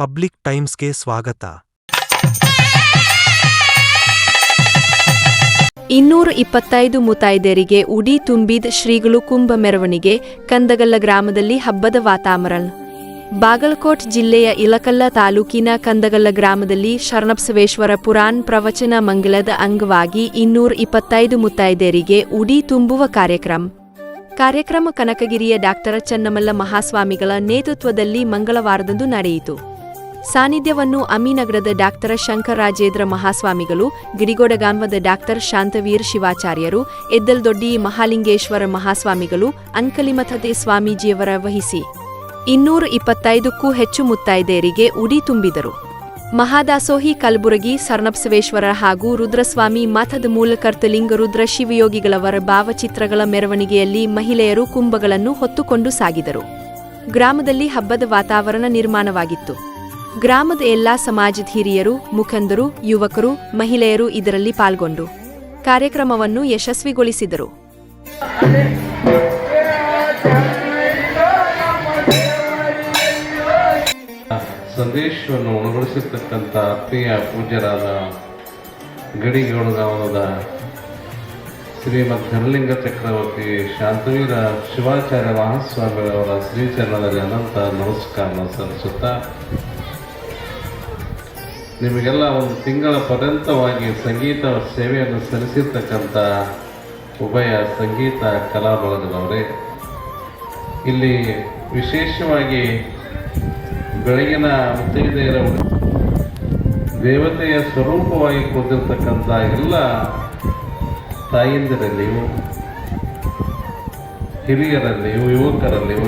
Public ಟೈಮ್ಸ್ಗೆ ಸ್ವಾಗತ. ಇನ್ನೂರ ಇಪ್ಪತ್ತೈದು ಮುತೈದೆಯರಿಗೆ ಉಡಿ ತುಂಬಿದ ಶ್ರೀಗಳು ಕುಂಭ ಮೆರವಣಿಗೆ, ಕಂದಗಲ್ಲ ಗ್ರಾಮದಲ್ಲಿ ಹಬ್ಬದ ವಾತಾವರಣ. ಬಾಗಲಕೋಟ್ ಜಿಲ್ಲೆಯ ಇಲಕಲ್ಲ ತಾಲೂಕಿನ ಕಂದಗಲ್ಲ ಗ್ರಾಮದಲ್ಲಿ ಶರಣಬಸವೇಶ್ವರ ಪುರಾಣ್ ಪ್ರವಚನ ಮಂಗಲದ ಅಂಗವಾಗಿ ಇನ್ನೂರ ಇಪ್ಪತ್ತೈದು ಮುತ್ತೈದೆಯರಿಗೆ ಉಡಿ ತುಂಬುವ ಕಾರ್ಯಕ್ರಮ. ಕಾರ್ಯಕ್ರಮ ಕನಕಗಿರಿಯ ಡಾಕ್ಟರ್ ಚನ್ನಮಲ್ಲ ಮಹಾಸ್ವಾಮಿಗಳ ನೇತೃತ್ವದಲ್ಲಿ ಮಂಗಳವಾರದಂದು ನಡೆಯಿತು. ಸಾನ್ನಿಧ್ಯವನ್ನು ಅಮೀನಗರದ ಡಾಕ್ಟರ್ ಶಂಕರರಾಜೇಂದ್ರ ಮಹಾಸ್ವಾಮಿಗಳು, ಗಿರಿಗೋಡಗಾಂವದ ಡಾಕ್ಟರ್ ಶಾಂತವೀರ್ ಶಿವಾಚಾರ್ಯರು, ಎದ್ದಲ್ದೊಡ್ಡಿ ಮಹಾಲಿಂಗೇಶ್ವರ ಮಹಾಸ್ವಾಮಿಗಳು, ಅಂಕಲಿಮಥತೆ ಸ್ವಾಮೀಜಿಯವರ ವಹಿಸಿ ಇನ್ನೂರ ಇಪ್ಪತ್ತೈದಕ್ಕೂ ಹೆಚ್ಚು ಮುತ್ತೈದೆಯರಿಗೆ ಉಡಿ ತುಂಬಿದರು. ಮಹಾದಾಸೋಹಿ ಕಲಬುರಗಿ ಸರ್ಣಬಸವೇಶ್ವರ ಹಾಗೂ ರುದ್ರಸ್ವಾಮಿ ಮಠದ ಮೂಲಕರ್ತಲಿಂಗ ರುದ್ರ ಶಿವಯೋಗಿಗಳವರ ಭಾವಚಿತ್ರಗಳ ಮೆರವಣಿಗೆಯಲ್ಲಿ ಮಹಿಳೆಯರು ಕುಂಭಗಳನ್ನು ಹೊತ್ತುಕೊಂಡು ಸಾಗಿದರು. ಗ್ರಾಮದಲ್ಲಿ ಹಬ್ಬದ ವಾತಾವರಣ ನಿರ್ಮಾಣವಾಗಿತ್ತು. ಗ್ರಾಮದ ಎಲ್ಲಾ ಸಮಾಜದ ಹಿರಿಯರು, ಮುಖಂಡರು, ಯುವಕರು, ಮಹಿಳೆಯರು ಇದರಲ್ಲಿ ಪಾಲ್ಗೊಂಡು ಕಾರ್ಯಕ್ರಮವನ್ನು ಯಶಸ್ವಿಗೊಳಿಸಿದರು. ಸಂದೇಶವನ್ನು ಉಣಗೊಳಿಸಿರ್ತಕ್ಕಂಥ ಆತ್ಮೀಯ ಪೂಜ್ಯರಾದ ಗಡಿಗೌಡಗಾವದ ಶ್ರೀಮದ್ ಧನಲಿಂಗ ಚಕ್ರವರ್ತಿ ಶಾಂತವೀರ ಶಿವಾಚಾರ್ಯ ಮಹಾಸ್ವಾಮಿಗಳವರ ಶ್ರೀಚರಣದಲ್ಲಿ ಅನಂತ ನಮಸ್ಕಾರ ಸಲ್ಲಿಸುತ್ತಾ ನಿಮಗೆಲ್ಲ ಒಂದು ತಿಂಗಳ ಪರ್ಯಂತವಾಗಿ ಸಂಗೀತ ಸೇವೆಯನ್ನು ಸಲ್ಲಿಸಿರ್ತಕ್ಕಂಥ ಉಭಯ ಸಂಗೀತ ಕಲಾ ಬಳಗದವರೇ ಇಲ್ಲಿ ವಿಶೇಷವಾಗಿ ಬೆಳಗಿನ ಮುತ್ತೈದೆಯರ ದೇವತೆಯ ಸ್ವರೂಪವಾಗಿ ಕೂತಿರ್ತಕ್ಕಂಥ ಎಲ್ಲ ತಾಯಿಂದಿರಲ್ಲಿಯೂ, ಹಿರಿಯರಲ್ಲಿಯೂ, ಯುವಕರಲ್ಲಿಯೂ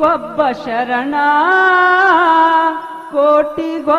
ಒಬ್ಬ ಶರಣ ಕೋಟಿಗೊ